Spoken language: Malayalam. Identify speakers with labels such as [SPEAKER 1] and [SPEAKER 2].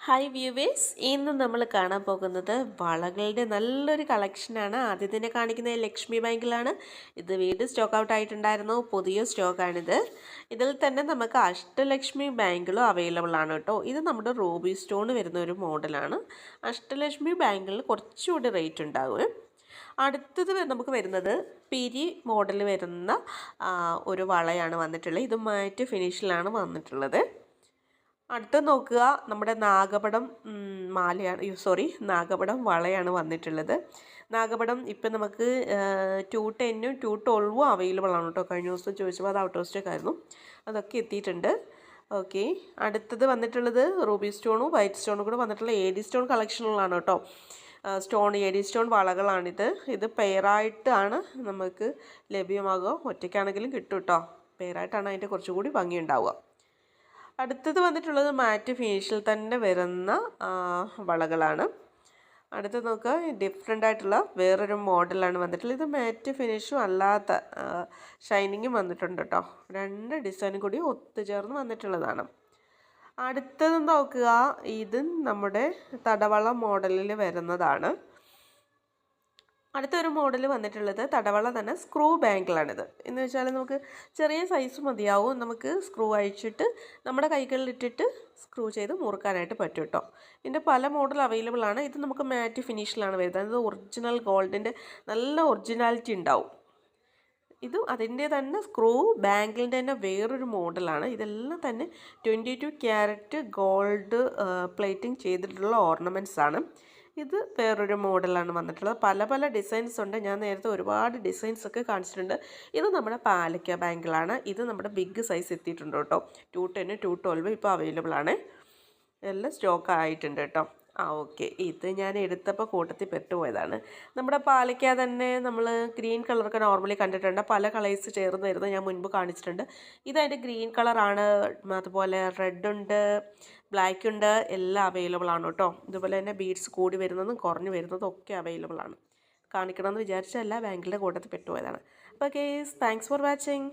[SPEAKER 1] ഹായ് വ്യൂവേഴ്സ് ഇന്ന് നമ്മൾ കാണാൻ പോകുന്നത് വളകളുടെ നല്ലൊരു കളക്ഷനാണ് ആദ്യം തന്നെ കാണിക്കുന്നത് ലക്ഷ്മി ബാങ്കിലാണ്. ഇത് വീണ്ടും സ്റ്റോക്ക് ഔട്ട് ആയിട്ടുണ്ടായിരുന്നു. പുതിയ സ്റ്റോക്കാണിത് ഇതിൽ തന്നെ നമുക്ക് അഷ്ടലക്ഷ്മി ബാങ്കിളും അവൈലബിൾ ആണ് കേട്ടോ. ഇത് നമ്മുടെ റൂബി സ്റ്റോൺ വരുന്ന ഒരു മോഡലാണ് അഷ്ടലക്ഷ്മി ബാങ്കിളിൽ കുറച്ചുകൂടി റേറ്റ് ഉണ്ടാകും അടുത്തത് നമുക്ക് വരുന്നത് പിരി മോഡൽ വരുന്ന ഒരു വളയാണ് വന്നിട്ടുള്ളത്. ഇത് മാറ്റ് ഫിനിഷിലാണ് വന്നിട്ടുള്ളത്. അടുത്ത നോക്കുക നമ്മുടെ നാഗപടം മാലയാണ് സോറി നാഗപടം വളയാണ് വന്നിട്ടുള്ളത്. നാഗപടം ഇപ്പം നമുക്ക് ടു ടെന്നും ടു ട്വൽവും അവൈലബിൾ ആണ് കേട്ടോ. കഴിഞ്ഞ ദിവസം ചോദിച്ചപ്പോൾ അത് ഔട്ട് ഓഫ് സ്റ്റോക്ക് ആയിരുന്നു. അതൊക്കെ എത്തിയിട്ടുണ്ട്. ഓക്കെ അടുത്തത് വന്നിട്ടുള്ളത് റൂബി സ്റ്റോണും വൈറ്റ് സ്റ്റോണും കൂടെ വന്നിട്ടുള്ള എ ഡി സ്റ്റോൺ കളക്ഷനുകളാണ് കേട്ടോ. സ്റ്റോൺ എ ഡി സ്റ്റോൺ വളകളാണിത്. ഇത് പെയറായിട്ടാണ് നമുക്ക് ലഭ്യമാകുക. ഒറ്റയ്ക്കാണെങ്കിലും കിട്ടും കേട്ടോ. പെയറായിട്ടാണ് അതിന്റെ കുറച്ചുകൂടി ഭംഗിയുണ്ടാവുക അടുത്തത് വന്നിട്ടുള്ളത് മാറ്റ് ഫിനിഷിൽ തന്നെ വരുന്ന വളകളാണ്. അടുത്ത് നോക്കുക ഡിഫറെന്റ് ആയിട്ടുള്ള വേറൊരു മോഡലാണ് വന്നിട്ടുള്ളത്. ഇത് മാറ്റ് ഫിനിഷും അല്ലാത്ത ഷൈനിങ്ങും വന്നിട്ടുണ്ട് കേട്ടോ രണ്ട് ഡിസൈനും കൂടി ഒത്തുചേർന്ന് വന്നിട്ടുള്ളതാണ്. അടുത്തത് നോക്കുക ഇത് നമ്മുടെ തടവള മോഡലിൽ വരുന്നതാണ്. അടുത്തൊരു മോഡൽ വന്നിട്ടുള്ളത് തടവള തന്നെ സ്ക്രൂ ബാങ്കിലാണിത് എന്ന് വെച്ചാൽ നമുക്ക് ചെറിയ സൈസ് മതിയാവും. നമുക്ക് സ്ക്രൂ അഴിച്ചിട്ട് നമ്മുടെ കൈകളിലിട്ടിട്ട് സ്ക്രൂ ചെയ്ത് മുറുക്കാനായിട്ട് പറ്റും കേട്ടോ. ഇതിന്റെ പല മോഡൽ അവൈലബിൾ ആണ്. ഇത് നമുക്ക് മാറ്റ് ഫിനിഷിലാണ് വരുന്നത്. അതായത് ഒറിജിനൽ ഗോൾഡിന്റെ നല്ല ഒറിജിനാലിറ്റി ഉണ്ടാവും. ഇത് അതിന്റെ തന്നെ സ്ക്രൂ ബാങ്കിളിന്റെ തന്നെ വേറൊരു മോഡലാണ്. ഇതെല്ലാം തന്നെ twenty two carat gold plating ചെയ്തിട്ടുള്ള ഓർണമെന്റ്സ് ആണ്. ഇത് വേറൊരു മോഡലാണ് വന്നിട്ടുള്ളത്. പല പല ഡിസൈൻസ് ഉണ്ട്. ഞാൻ നേരത്തെ ഒരുപാട് ഡിസൈൻസ് ഒക്കെ കാണിച്ചിട്ടുണ്ട്. ഇത് നമ്മുടെ പാലക്ക ബാങ്കിളാണ് ഇത് നമ്മുടെ ബിഗ് സൈസ് എത്തിയിട്ടുണ്ട് കേട്ടോ. ടു ടെന്ന് ടു ട്വൽവ് ഇപ്പോൾ അവൈലബിൾ ആണ് എല്ലാം സ്റ്റോക്ക് ആയിട്ടുണ്ട് കേട്ടോ. ആ ഓക്കെ. ഇത് ഞാൻ എടുത്തപ്പോൾ കൂട്ടത്തിൽ പെട്ടുപോയതാണ്. നമ്മുടെ പാലയ്ക്ക തന്നെ നമ്മൾ ഗ്രീൻ കളറൊക്കെ നോർമലി കണ്ടിട്ടുണ്ട്. പല കളേഴ്സ് ചേർന്ന് വരുന്നത് ഞാൻ മുൻപ് കാണിച്ചിട്ടുണ്ട്. ഇതതിന്റെ ഗ്രീൻ കളറാണ്. അതുപോലെ റെഡ് ഉണ്ട് ബ്ലാക്ക് ഉണ്ട് എല്ലാം അവൈലബിൾ ആണ് കേട്ടോ. ഇതുപോലെ തന്നെ ബീഡ്സ് കൂടി വരുന്നതും കുറഞ്ഞു വരുന്നതും ഒക്കെ അവൈലബിൾ ആണ്. കാണിക്കണമെന്ന് വിചാരിച്ചല്ല ബാങ്കിലെ കൂട്ടത്തിൽ പെട്ടുപോയതാണ്. അപ്പോൾ കേസ് താങ്ക്സ് ഫോർ വാച്ചിങ്